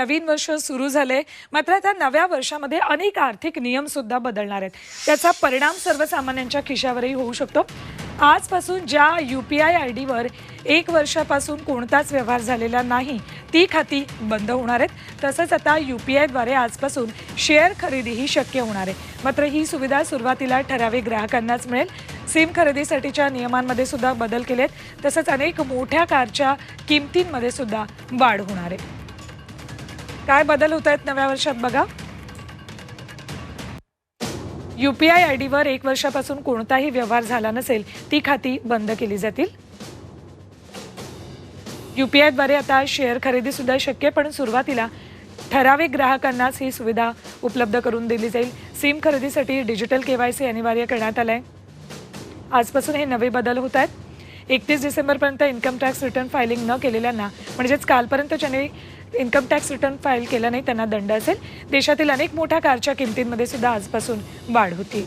नवीन वर्ष सुरू झाले. मात्र त्या नव्या वर्षामध्ये अनेक आर्थिक नियम सुद्धा बदलणार आहेत. त्याचा परिणाम सर्वसामान्यांच्या खिशावरही होऊ शकतो. आजपासून ज्या यू पी आय आय डीवर एक वर्षापासून कोणताच व्यवहार झालेला नाही ती खाती बंद होणार आहेत. तसंच आता यू पी आयद्वारे आजपासून शेअर खरेदीही शक्य होणार आहे. मात्र ही सुविधा सुरुवातीला ठराविक ग्राहकांनाच मिळेल. सिम खरेदीसाठीच्या नियमांमध्ये सुद्धा बदल केले आहेत तसंच अनेक मोठ्या कारच्या किमतींमध्ये सुद्धा वाढ होणार आहे. काय बदल होत आहेत नव्या वर्षात बघा. यू पी आय आय डीवर एक वर्षापासून कोणताही व्यवहार झाला नसेल ती खाती बंद केली जातील. यू पी आयद्वारे आता शेअर खरेदी सुद्धा शक्य पण सुरुवातीला ठराविक ग्राहकांनाच ही सुविधा उपलब्ध करून दिली जाईल. सिम खरेदीसाठी डिजिटल केवायसी अनिवार्य करण्यात आलंय. आजपासून हे नवे बदल होत आहेत. एकतीस डिसेंबरपर्यंत इन्कम टॅक्स रिटर्न फायलिंग न केलेल्यांना म्हणजेच कालपर्यंत ज्यांनी इन्कम टॅक्स रिटर्न फाईल केला नाही त्यांना दंड असेल. देशातील अनेक मोठ्या कारच्या किमतींमध्ये सुद्धा आजपासून वाढ होती.